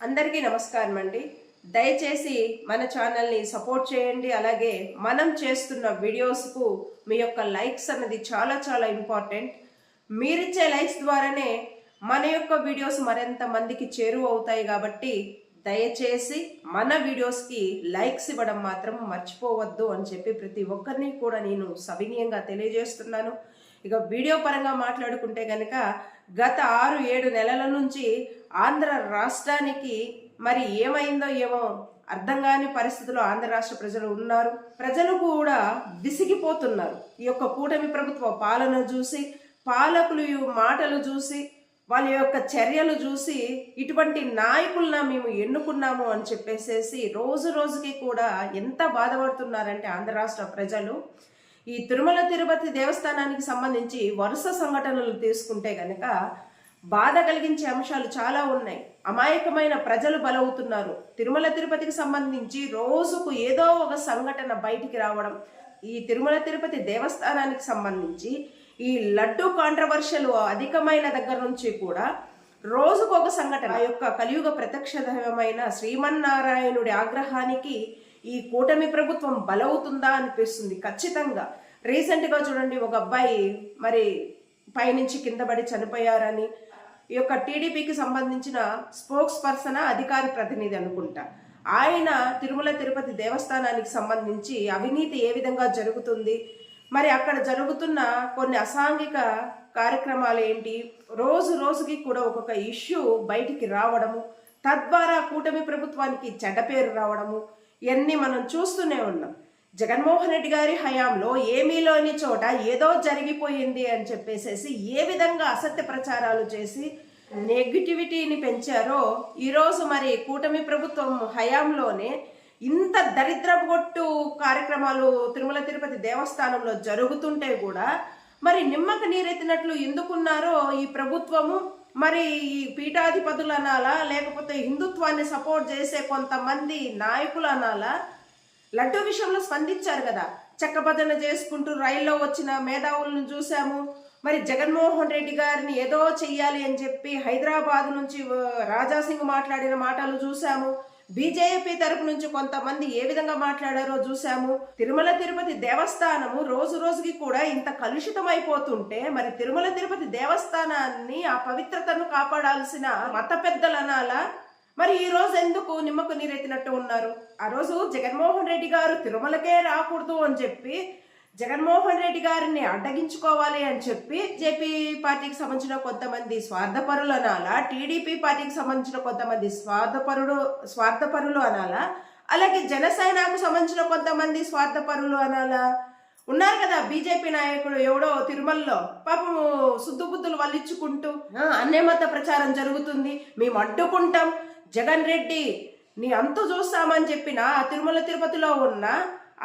అందరికీ నమస్కారం అండి. దయచేసి మన ఛానల్ని సపోర్ట్ చేయండి. అలాగే మనం చేస్తున్న వీడియోస్కు మీ యొక్క లైక్స్ అన్నది చాలా చాలా ఇంపార్టెంట్. మీరిచ్చే లైక్స్ ద్వారానే మన యొక్క వీడియోస్ మరింత మందికి చేరువ అవుతాయి కాబట్టి దయచేసి మన వీడియోస్కి లైక్స్ ఇవ్వడం మాత్రం మర్చిపోవద్దు అని చెప్పి ప్రతి ఒక్కరిని కూడా నేను సవినీయంగా తెలియజేస్తున్నాను. ఇక వీడియో పరంగా మాట్లాడుకుంటే కనుక గత ఆరు ఏడు నెలల నుంచి ఆంధ్ర రాష్ట్రానికి మరి ఏమైందో ఏమో అర్థం కాని పరిస్థితుల్లో ఆంధ్ర రాష్ట్ర ప్రజలు ఉన్నారు. ప్రజలు కూడా విసిగిపోతున్నారు. ఈ యొక్క కూటమి ప్రభుత్వ పాలన చూసి పాలకులు మాటలు చూసి వాళ్ళ యొక్క చర్యలు చూసి ఇటువంటి నాయకులన మేము ఎన్నుకున్నాము అని చెప్పేసేసి రోజు రోజుకి కూడా ఎంత బాధపడుతున్నారంటే ఆంధ్ర రాష్ట్ర ప్రజలు. ఈ తిరుమల తిరుపతి దేవస్థానానికి సంబంధించి వరుస సంఘటనలు తీసుకుంటే గనక బాధ కలిగించే అంశాలు చాలా ఉన్నాయి. అమాయకమైన ప్రజలు బలవుతున్నారు. తిరుమల తిరుపతికి సంబంధించి రోజుకు ఏదో ఒక సంఘటన బయటికి రావడం ఈ తిరుమల తిరుపతి దేవస్థానానికి సంబంధించి ఈ లడ్డు కాంట్రవర్షియల్ అధికమైన దగ్గర నుంచి కూడా రోజుకు ఒక సంఘటన. ఆ యొక్క కలియుగ ప్రత్యక్షమైన శ్రీమన్నారాయణుడి ఆగ్రహానికి ఈ కూటమి ప్రభుత్వం బలవుతుందా అనిపిస్తుంది ఖచ్చితంగా. రీసెంట్గా చూడండి ఒక అబ్బాయి మరి పైనుంచి కింద పడి చనిపోయారని ఈ యొక్క టీడీపీకి సంబంధించిన స్పోక్స్ పర్సన్ అధికార ప్రతినిధి అనుకుంటా. ఆయన తిరుమల తిరుపతి దేవస్థానానికి సంబంధించి అవినీతి ఏ విధంగా జరుగుతుంది? మరి అక్కడ జరుగుతున్న కొన్ని అసాంఘిక కార్యక్రమాలు ఏంటి? రోజు రోజుకి కూడా ఒక్కొక్క ఇష్యూ బయటికి రావడము తద్వారా కూటమి ప్రభుత్వానికి చెడ్డ పేరు రావడము ఇవన్నీ మనం చూస్తూనే ఉన్నాం. జగన్మోహన్ రెడ్డి గారి హయాంలో ఏమీలోని చోట ఏదో జరిగిపోయింది అని చెప్పేసేసి ఏ విధంగా అసత్య ప్రచారాలు చేసి నెగిటివిటీని పెంచారో ఈరోజు మరి కూటమి ప్రభుత్వం హయాంలోనే ఇంత దరిద్ర కొట్టు కార్యక్రమాలు తిరుమల తిరుపతి దేవస్థానంలో జరుగుతుంటే కూడా మరి నిమ్మక నీరెత్తినట్లు ఎందుకున్నారో ఈ ప్రభుత్వము? మరి ఈ పీఠాధిపతులు అనాలా? లేకపోతే హిందుత్వాన్ని సపోర్ట్ చేసే కొంతమంది నాయకులు అనాలా? లడ్డూ విషయంలో స్పందించారు కదా. చెక్కబద్దన చేసుకుంటూ రైల్లో వచ్చిన మేధావులను చూసాము మరి జగన్మోహన్ రెడ్డి గారిని ఏదో చెయ్యాలి అని చెప్పి హైదరాబాద్ నుంచి రాజాసింగ్ మాట్లాడిన మాటలు చూసాము బీజేపీ తరపు నుంచి కొంతమంది ఏ విధంగా మాట్లాడారో చూసాము తిరుమల తిరుపతి దేవస్థానము రోజు రోజుకి కూడా ఇంత కలుషితం అయిపోతుంటే మరి తిరుమల తిరుపతి దేవస్థానాన్ని ఆ పవిత్రతను కాపాడాల్సిన మత పెద్దలనాలా మరి ఈ రోజు ఎందుకు నిమ్మకు నీరెత్తినట్టు ఉన్నారు? ఆ రోజు జగన్మోహన్ రెడ్డి గారు తిరుమలకే రాకూడదు అని చెప్పి జగన్మోహన్ రెడ్డి గారిని అడ్డగించుకోవాలి అని చెప్పి జేపీ పార్టీకి సంబంధించిన కొంతమంది స్వార్థపరులు అనాలా టీడీపీ పార్టీకి సంబంధించిన కొంతమంది స్వార్థపరుడు స్వార్థపరులు అనాలా అలాగే జనసేనకు సంబంధించిన కొంతమంది స్వార్థపరులు అనాలా. ఉన్నారు కదా బీజేపీ నాయకుడు ఎవడో తిరుమలలో పాపము సుద్దుబుద్ధులు వల్లించుకుంటూ. అన్నే మత ప్రచారం జరుగుతుంది. మేము అడ్డుకుంటాం జగన్ రెడ్డి నీ అంతు చూస్తామని చెప్పిన ఆ తిరుమల తిరుపతిలో ఉన్న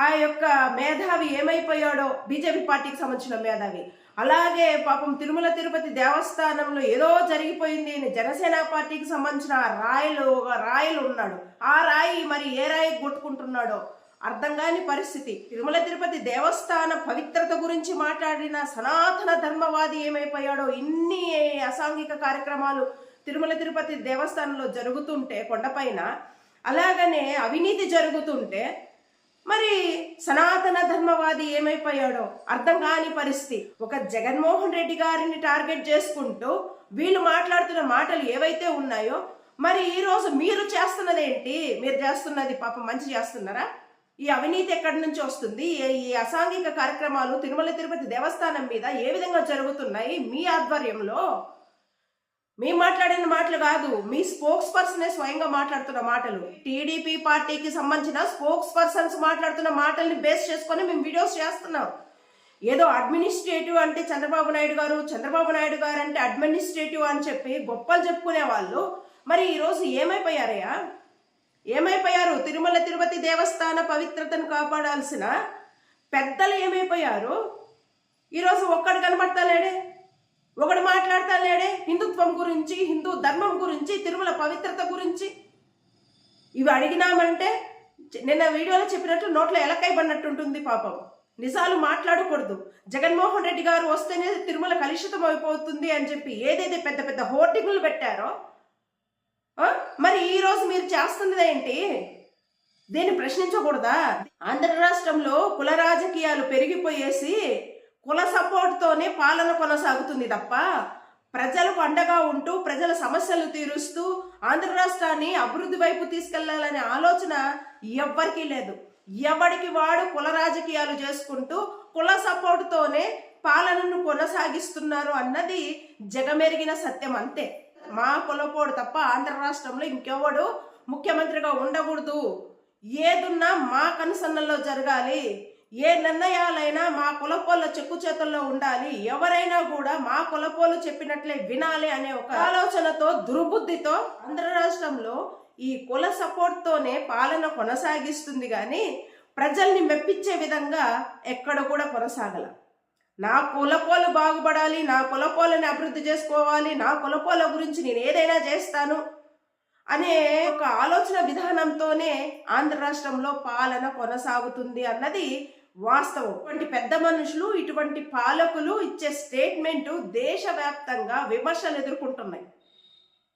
ఆ యొక్క మేధావి ఏమైపోయాడో బీజేపీ పార్టీకి సంబంధించిన మేధావి. అలాగే పాపం తిరుమల తిరుపతి దేవస్థానంలో ఏదో జరిగిపోయింది అని జనసేన పార్టీకి సంబంధించిన రాయలు రాయలు ఉన్నాడు. ఆ రాయి మరి ఏ రాయి కొట్టుకుంటున్నాడో అర్థం కాని పరిస్థితి. తిరుమల తిరుపతి దేవస్థాన పవిత్రత గురించి మాట్లాడిన సనాతన ధర్మవాది ఏమైపోయాడో ఇన్ని అసాంఘిక కార్యక్రమాలు తిరుమల తిరుపతి దేవస్థానంలో జరుగుతుంటే కొండపైన అలాగనే అవినీతి జరుగుతుంటే మరి సనాతన ధర్మవాది ఏమైపోయాడో అర్థం కాని పరిస్థితి. ఒక జగన్మోహన్ రెడ్డి గారిని టార్గెట్ చేసుకుంటూ వీళ్ళు మాట్లాడుతున్న మాటలు ఏవైతే ఉన్నాయో మరి ఈరోజు మీరు చేస్తున్నది ఏంటి మీరు చేస్తున్నది పాపం మంచి చేస్తున్నారా? ఈ అవినీతి ఎక్కడి నుంచి వస్తుంది? ఈ- ఈ అసాంఘిక కార్యక్రమాలు తిరుమల తిరుపతి దేవస్థానం మీద ఏ విధంగా జరుగుతున్నాయి? మీ ఆధ్వర్యంలో మీ మాట్లాడిన మాటలు కాదు మీ స్పోక్స్ పర్సనే స్వయంగా మాట్లాడుతున్న మాటలు. టీడీపీ పార్టీకి సంబంధించిన స్పోక్స్ పర్సన్స్ మాట్లాడుతున్న మాటల్ని బేస్ చేసుకొని మేము వీడియోస్ చేస్తున్నాం. ఏదో అడ్మినిస్ట్రేటివ్ అంటే చంద్రబాబు నాయుడు గారు చంద్రబాబు నాయుడు గారు అంటే అడ్మినిస్ట్రేటివ్ అని చెప్పి గొప్పలు చెప్పుకునే వాళ్ళు. మరి ఈరోజు ఏమైపోయారయ్యా? ఏమైపోయారు? తిరుమల తిరుపతి దేవస్థాన పవిత్రతను కాపాడాల్సిన పెద్దలు ఏమైపోయారు? ఈరోజు ఒక్కడు కనబడతలేడే ఒకడు మాట్లాడతా లేడే హిందూ హిందుత్వం గురించి హిందూ ధర్మం గురించి తిరుమల పవిత్రత గురించి ఇవి అడిగినామంటే నిన్న వీడియోలో చెప్పినట్టు నోట్లో ఎలకైబడినట్టు ఉంటుంది పాపం. నిజాలు మాట్లాడకూడదు. జగన్మోహన్ రెడ్డి గారు వస్తేనే తిరుమల కలుషితం అయిపోతుంది అని చెప్పి ఏదైతే పెద్ద పెద్ద హోర్డింగులు పెట్టారో మరి ఈ రోజు మీరు చేస్తున్నది ఏంటి? దీన్ని ప్రశ్నించకూడదా? ఆంధ్ర రాష్ట్రంలో కుల రాజకీయాలు పెరిగిపోయేసి కుల సపోర్ట్తోనే పాలన కొనసాగుతుంది తప్ప ప్రజలకు అండగా ఉంటూ ప్రజల సమస్యలు తీరుస్తూ ఆంధ్ర రాష్ట్రాన్ని అభివృద్ధి వైపు తీసుకెళ్ళాలనే ఆలోచన ఎవ్వరికీ లేదు. ఎవడికి వాడు కుల రాజకీయాలు చేసుకుంటూ కుల సపోర్ట్తోనే పాలనను కొనసాగిస్తున్నారు అన్నది జగమెరిగిన సత్యం అంతే. మా కులపోడు తప్ప ఆంధ్ర రాష్ట్రంలో ఇంకెవడు ముఖ్యమంత్రిగా ఉండకూడదు. ఏదున్నా మా కనుసన్నల్లో జరగాలి. ఏ నిర్ణయాలైనా మా కులపోళ్ళ చెక్కు చేతుల్లో ఉండాలి. ఎవరైనా కూడా మా కులపోలు చెప్పినట్లే వినాలి అనే ఒక ఆలోచనతో దుర్బుద్ధితో ఆంధ్ర రాష్ట్రంలో ఈ కుల సపోర్ట్తోనే పాలన కొనసాగిస్తుంది కానీ ప్రజల్ని మెప్పించే విధంగా ఎక్కడ కూడా కొనసాగల. నా కులపోలు బాగుపడాలి నా కులపోలని అభివృద్ధి చేసుకోవాలి నా కులపోల గురించి నేను ఏదైనా చేస్తాను అనే ఒక ఆలోచన విధానంతోనే ఆంధ్ర రాష్ట్రంలో పాలన కొనసాగుతుంది అన్నది వాస్తవం. ఇటువంటి పెద్ద మనుషులు ఇటువంటి పాలకులు ఇచ్చే స్టేట్మెంటు దేశవ్యాప్తంగా విమర్శలు ఎదుర్కొంటున్నాయి.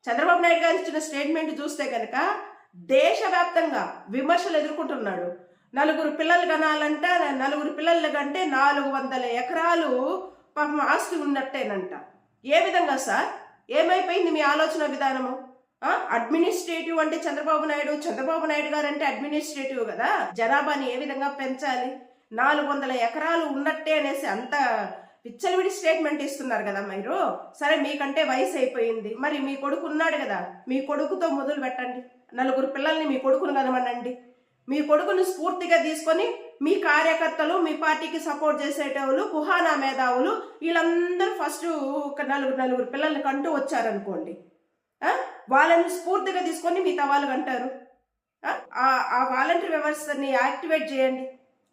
చంద్రబాబు నాయుడు గారు ఇచ్చిన స్టేట్మెంట్ చూస్తే కనుక దేశవ్యాప్తంగా విమర్శలు ఎదుర్కొంటున్నాడు. నలుగురు పిల్లలు కనాలంట నలుగురు పిల్లల కంటే నాలుగు వందల ఎకరాలు పాపం ఆస్తి ఉన్నట్టేనంట. ఏ విధంగా సార్? ఏమైపోయింది మీ ఆలోచన విధానము? అడ్మినిస్ట్రేటివ్ అంటే చంద్రబాబు నాయుడు చంద్రబాబు నాయుడు గారు అంటే అడ్మినిస్ట్రేటివ్ కదా? జనాభాని ఏ విధంగా పెంచాలి? నాలుగు వందల ఎకరాలు ఉన్నట్టే అనేసి అంత విచ్చలవిడి స్టేట్మెంట్ ఇస్తున్నారు కదా మీరు? సరే మీకంటే వయసు అయిపోయింది. మరి మీ కొడుకు ఉన్నాడు కదా మీ కొడుకుతో మొదలు పెట్టండి. నలుగురు పిల్లల్ని మీ కొడుకును కదమనండి. మీ కొడుకుని స్ఫూర్తిగా తీసుకొని మీ కార్యకర్తలు మీ పార్టీకి సపోర్ట్ చేసేటోళ్ళు కుహానా మేధావులు వీళ్ళందరూ ఫస్ట్ ఒక నలుగురు నలుగురు పిల్లల్ని కంటూ వచ్చారనుకోండి. వాళ్ళని స్ఫూర్తిగా తీసుకొని మిగతా వాళ్ళు అంటారు ఆ వాలంటీర్ వ్యవస్థని యాక్టివేట్ చేయండి.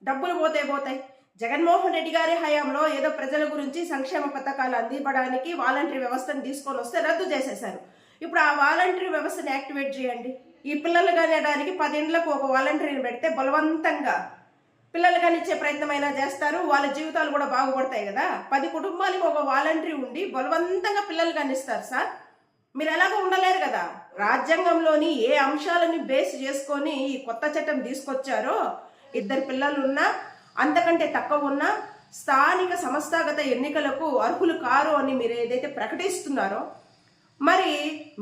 డబ్బులు పోతే పోతాయి. జగన్మోహన్ రెడ్డి గారి హయాంలో ఏదో ప్రజల గురించి సంక్షేమ పథకాలు అందివ్వడానికి వాలంటరీ వ్యవస్థను తీసుకొని వస్తే రద్దు చేసేశారు. ఇప్పుడు ఆ వాలంటరీ వ్యవస్థను యాక్టివేట్ చేయండి. ఈ పిల్లలు కనడానికి పదేండ్లకు ఒక వాలంటరీని పెడితే బలవంతంగా పిల్లలు కనిచ్చే అయినా చేస్తారు. వాళ్ళ జీవితాలు కూడా బాగుపడతాయి కదా. పది కుటుంబాలకు ఒక వాలంటరీ ఉండి బలవంతంగా పిల్లలు కనిస్తారు సార్. మీరు ఎలాగో ఉండలేరు కదా. రాజ్యాంగంలోని ఏ అంశాలని బేస్ చేసుకొని ఈ కొత్త చట్టం తీసుకొచ్చారో ఇద్దరు పిల్లలు ఉన్నా అంతకంటే తక్కువ ఉన్నా స్థానిక సంస్థాగత ఎన్నికలకు అర్హులు కారు అని మీరు ఏదైతే ప్రకటిస్తున్నారో మరి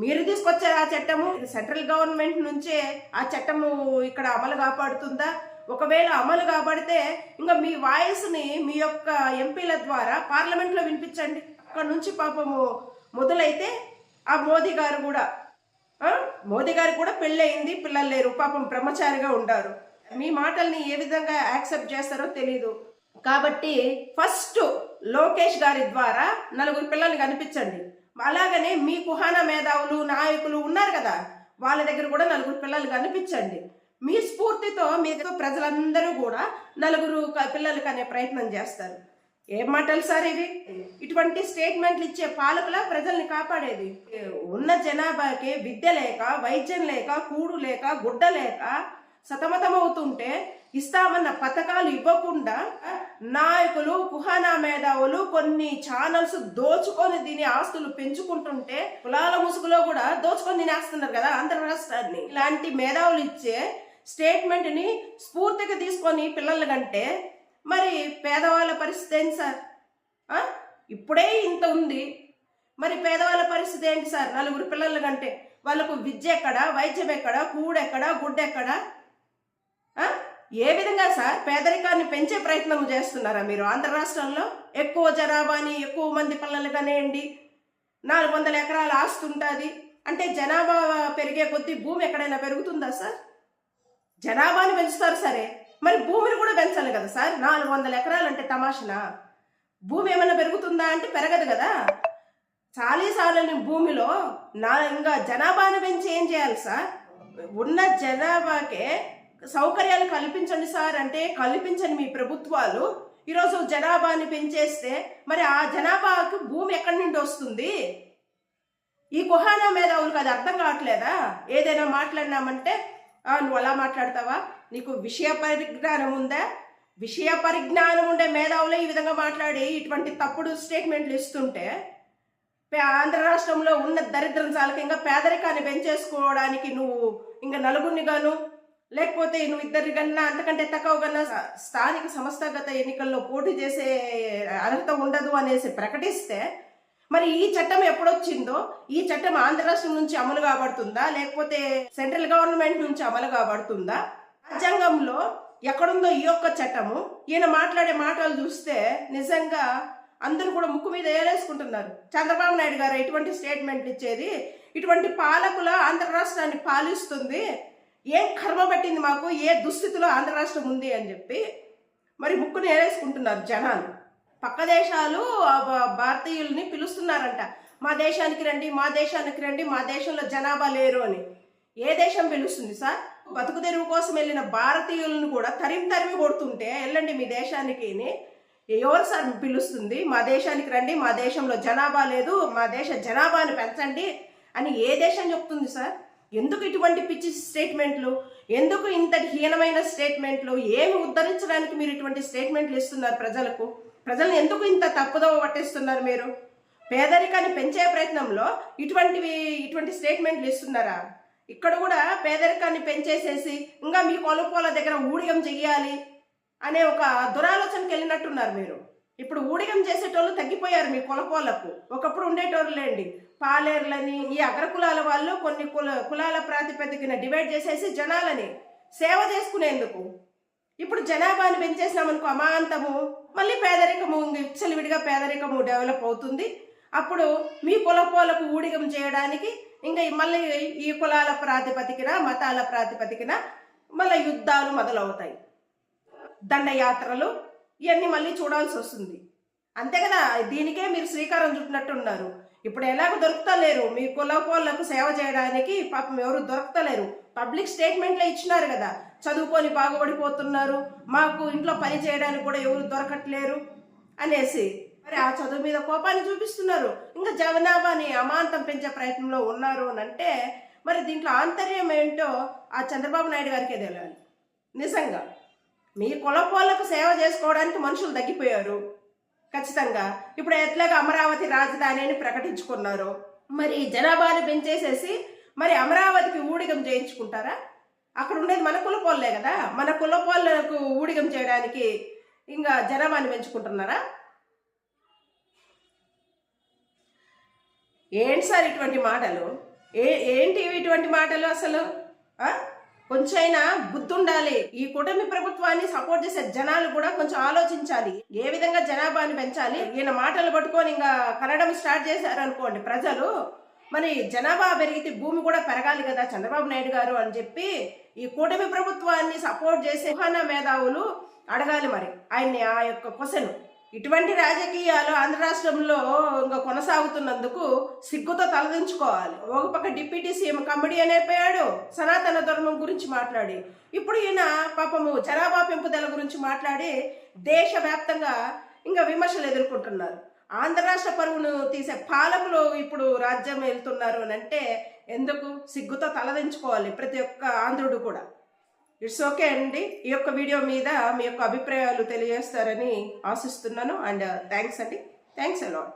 మీరు తీసుకొచ్చే ఆ చట్టము సెంట్రల్ గవర్నమెంట్ నుంచే ఆ చట్టము ఇక్కడ అమలు కాపాడుతుందా? ఒకవేళ అమలు కాబడితే ఇంకా మీ వాయిస్ని మీ యొక్క ఎంపీల ద్వారా పార్లమెంట్లో వినిపించండి. అక్కడ నుంచి పాపము మొదలైతే ఆ మోదీ గారు కూడా మోదీ గారు కూడా పెళ్ళయింది పిల్లలు లేరు పాపం బ్రహ్మచారిగా ఉండారు. మీ మాటల్ని ఏ విధంగా యాక్సెప్ట్ చేస్తారో తెలీదు. కాబట్టి ఫస్ట్ లోకేష్ గారి ద్వారా నలుగురు పిల్లల్ని కనిపించండి. అలాగనే మీ కుహాన మేధావులు నాయకులు ఉన్నారు కదా వాళ్ళ దగ్గర కూడా నలుగురు పిల్లలు కనిపించండి. మీ స్ఫూర్తితో మీతో ప్రజలందరూ కూడా నలుగురు పిల్లలు కనే ప్రయత్నం చేస్తారు. ఏం మాటలు సార్ ఇవి? ఇటువంటి స్టేట్మెంట్లు ఇచ్చే పాలకుల ప్రజల్ని కాపాడేది? ఉన్న జనాభాకి విద్య లేక వైద్యం లేక కూడు లేక గుడ్డ లేక సతమతమవుతుంటే ఇస్తామన్న పథకాలు ఇవ్వకుండా నాయకులు కుహానా మేధావులు కొన్ని ఛానల్స్ దోచుకొని దీని ఆస్తులు పెంచుకుంటుంటే కులాల ముసుగులో కూడా దోచుకొని తినేస్తున్నారు కదా ఆంధ్ర రాష్ట్రాన్ని. ఇలాంటి మేధావులు ఇచ్చే స్టేట్మెంట్ని స్ఫూర్తిగా తీసుకొని పిల్లల కంటే మరి పేదవాళ్ళ పరిస్థితి ఏంటి సార్? ఇప్పుడే ఇంత ఉంది. మరి పేదవాళ్ళ పరిస్థితి ఏంటి సార్? నలుగురు పిల్లల కంటే. వాళ్ళకు విద్య ఎక్కడ వైద్యం ఎక్కడ కూడెక్కడ గుడ్డెక్కడ ఏ విధంగా సార్ పేదరికాన్ని పెంచే ప్రయత్నం చేస్తున్నారా మీరు? ఆంధ్ర రాష్ట్రంలో ఎక్కువ జనాభాని ఎక్కువ మంది పిల్లలు కనేయండి నాలుగు వందల ఎకరాల ఆస్తి ఉంటుంది. అంటే జనాభా పెరిగే కొద్దీ భూమి ఎక్కడైనా పెరుగుతుందా సార్? జనాభాని పెంచుతారు సరే మరి భూమిని కూడా పెంచాలి కదా సార్? నాలుగు వందల ఎకరాలు అంటే తమాషనా? భూమి ఏమైనా పెరుగుతుందా అంటే పెరగదు కదా. చాలీసార్లు భూమిలో నా ఇంకా జనాభాను పెంచి ఏం చేయాలి సార్? ఉన్న జనాభాకే సౌకర్యాలు కల్పించండి సార్ అంటే కల్పించండి మీ ప్రభుత్వాలు. ఈరోజు జనాభాని పెంచేస్తే మరి ఆ జనాభాకు భూమి ఎక్కడి నుండి వస్తుంది? ఈ కుహానా మేధావులకు అది అర్థం కావట్లేదా? ఏదైనా మాట్లాడినామంటే నువ్వు అలా మాట్లాడతావా? నీకు విషయ పరిజ్ఞానం ఉందా? విషయ పరిజ్ఞానం ఉండే మేధావులే ఈ విధంగా మాట్లాడి ఇటువంటి తప్పుడు స్టేట్మెంట్లు ఇస్తుంటే పే- ఆంధ్ర రాష్ట్రంలో ఉన్న దరిద్రం చాలక ఇంకా పేదరికాన్ని పెంచేసుకోవడానికి నువ్వు ఇంకా నలుగురిని గాను లేకపోతే నువ్వు ఇద్దరి కన్నా అంతకంటే తక్కువ కన్నా స్థానిక సంస్థాగత ఎన్నికల్లో పోటీ చేసే అర్హత ఉండదు అనేసి ప్రకటిస్తే మరి ఈ చట్టం ఎప్పుడొచ్చిందో? ఈ చట్టం ఆంధ్ర రాష్ట్రం నుంచి అమలు కాబడుతుందా? లేకపోతే సెంట్రల్ గవర్నమెంట్ నుంచి అమలు కాబడుతుందా? రాజ్యాంగంలో ఎక్కడుందో ఈ యొక్క చట్టము ఈయన మాట్లాడే మాటలు చూస్తే నిజంగా అందరూ కూడా ముక్కు మీద ఏలేసుకుంటున్నారు. చంద్రబాబు నాయుడు గారు ఇటువంటి స్టేట్మెంట్లు ఇచ్చేది ఇటువంటి పాలకుల ఆంధ్ర రాష్ట్రాన్ని పాలిస్తుంది ఏం కర్మ పట్టింది మాకు? ఏ దుస్థితిలో ఆంధ్ర రాష్ట్రం ఉంది అని చెప్పి మరి ముక్కును ఏరేసుకుంటున్నారు జనాలు. పక్క దేశాలు భారతీయుల్ని పిలుస్తున్నారంట. మా దేశానికి రండి మా దేశానికి రండి మా దేశంలో జనాభా లేరు అని. ఏ దేశం పిలుస్తుంది సార్? బతుకు తెరువు కోసం వెళ్ళిన భారతీయులను కూడా తరిమి తరిమి కొడుతుంటే వెళ్ళండి మీ దేశానికి ఎవరు సార్ పిలుస్తుంది? మా దేశానికి రండి మా దేశంలో జనాభా లేదు మా దేశ జనాభాని పెంచండి అని ఏ దేశం చెప్తుంది సార్? ఎందుకు ఇటువంటి పిచ్చి స్టేట్మెంట్లు ఎందుకు ఇంతటి హీనమైన స్టేట్మెంట్లు ఏమి ఉద్ధరించడానికి మీరు ఇటువంటి స్టేట్మెంట్లు ఇస్తున్నారు ప్రజలకు? ప్రజలను ఎందుకు ఇంత తప్పుదవ పట్టిస్తున్నారు మీరు? పేదరికాన్ని పెంచే ప్రయత్నంలో ఇటువంటివి ఇటువంటి స్టేట్మెంట్లు ఇస్తున్నారా? ఇక్కడ కూడా పేదరికాన్ని పెంచేసేసి ఇంకా మీ కొలుపోల దగ్గర ఊడిగం చెయ్యాలి అనే ఒక దురాలోచనకి వెళ్ళినట్టున్నారు మీరు. ఇప్పుడు ఊడిగం చేసేటోళ్ళు తగ్గిపోయారు మీ కులపోలకు. ఒకప్పుడు ఉండేటోళ్ళు లేండి పాలేర్లని ఈ అగ్రకులాల వాళ్ళు కొన్ని కుల కులాల ప్రాతిపదికన డివైడ్ చేసేసి జనాలని సేవ చేసుకునేందుకు. ఇప్పుడు జనాభాని పెంచేసినామనుకో అమాంతము మళ్ళీ పేదరికము విచ్చలవిడిగా పేదరికము డెవలప్ అవుతుంది. అప్పుడు మీ కులపోలకు ఊడిగం చేయడానికి ఇంకా మళ్ళీ ఈ కులాల ప్రాతిపదికన మతాల ప్రాతిపదికన మళ్ళీ యుద్ధాలు మొదలవుతాయి. దండయాత్రలు ఇవన్నీ మళ్ళీ చూడాల్సి వస్తుంది. అంతే కదా దీనికే మీరు శ్రీకారం చుట్టినట్టున్నారు. ఇప్పుడు ఎలాగో దొరుకుతలేరు. మీ కులపోళ్ళకు సేవ చేయడానికి పాపం ఎవరు దొరుకుతలేరు. పబ్లిక్ స్టేట్మెంట్లో ఇచ్చినారు కదా చదువుకొని బాగుపడిపోతున్నారు. మాకు ఇంట్లో పని చేయడానికి కూడా ఎవరు దొరకట్లేరు అనేసి. మరి ఆ చదువు మీద కోపాన్ని చూపిస్తున్నారు. ఇంకా జనాభాని అమాంతం పెంచే ప్రయత్నంలో ఉన్నారు అని అంటే మరి దీంట్లో ఆంతర్యం ఏంటో ఆ చంద్రబాబు నాయుడు గారికే తెలియాలి నిజంగా. మీ కులపోళ్ళకు సేవ చేసుకోవడానికి మనుషులు తగ్గిపోయారు. ఖచ్చితంగా. ఇప్పుడు ఎట్లాగా అమరావతి రాజధాని అని ప్రకటించుకున్నారు. మరి జనాభాని పెంచేసేసి మరి అమరావతికి ఊడిగం చేయించుకుంటారా? అక్కడ ఉండేది మన కులపోళ్ళే కదా. మన కులపోళ్ళకు ఊడిగం చేయడానికి ఇంకా జనాభాని పెంచుకుంటున్నారా? ఏంటి సార్ ఇటువంటి మాటలు? ఏ ఏంటి ఇటువంటి మాటలు అసలు? ఆ? కొంచెమైనా గుర్తుండాలి. ఈ కూటమి ప్రభుత్వాన్ని సపోర్ట్ చేసే జనాలు కూడా కొంచెం ఆలోచించాలి. ఏ విధంగా జనాభాని పెంచాలి? ఈయన మాటలు పట్టుకొని ఇంకా కనడం స్టార్ట్ చేశారనుకోండి ప్రజలు. మరి జనాభా పెరిగితే భూమి కూడా పెరగాలి కదా చంద్రబాబు నాయుడు గారు అని చెప్పి ఈ కూటమి ప్రభుత్వాన్ని సపోర్ట్ చేసే కుహానా మేధావులు అడగాలి మరి. ఆయన్ని ఆ యొక్క క్వశ్చన్. ఇటువంటి రాజకీయాలు ఆంధ్ర రాష్ట్రంలో ఇంకా కొనసాగుతున్నందుకు సిగ్గుతో తలదించుకోవాలి. ఒక పక్క డిప్యూటీ సీఎం కమెడియన్ అయిపోయాడు సనాతన ధర్మం గురించి మాట్లాడి. ఇప్పుడు ఈయన పాపము జనాభా పెంపుదల గురించి మాట్లాడి దేశవ్యాప్తంగా ఇంకా విమర్శలు ఎదుర్కొంటున్నారు. ఆంధ్ర రాష్ట్ర పరువును తీసే పాలకులు ఇప్పుడు రాజ్యం వెళ్తున్నారు అని అంటే ఎందుకు? సిగ్గుతో తలదించుకోవాలి ప్రతి ఒక్క ఆంధ్రుడు కూడా. ఇట్స్ ఓకే అండి. ఈ యొక్క వీడియో మీద మీ యొక్క అభిప్రాయాలు తెలియజేస్తారని ఆశిస్తున్నాను. అండ్ థ్యాంక్స్ uh, అండి. Thanks a lot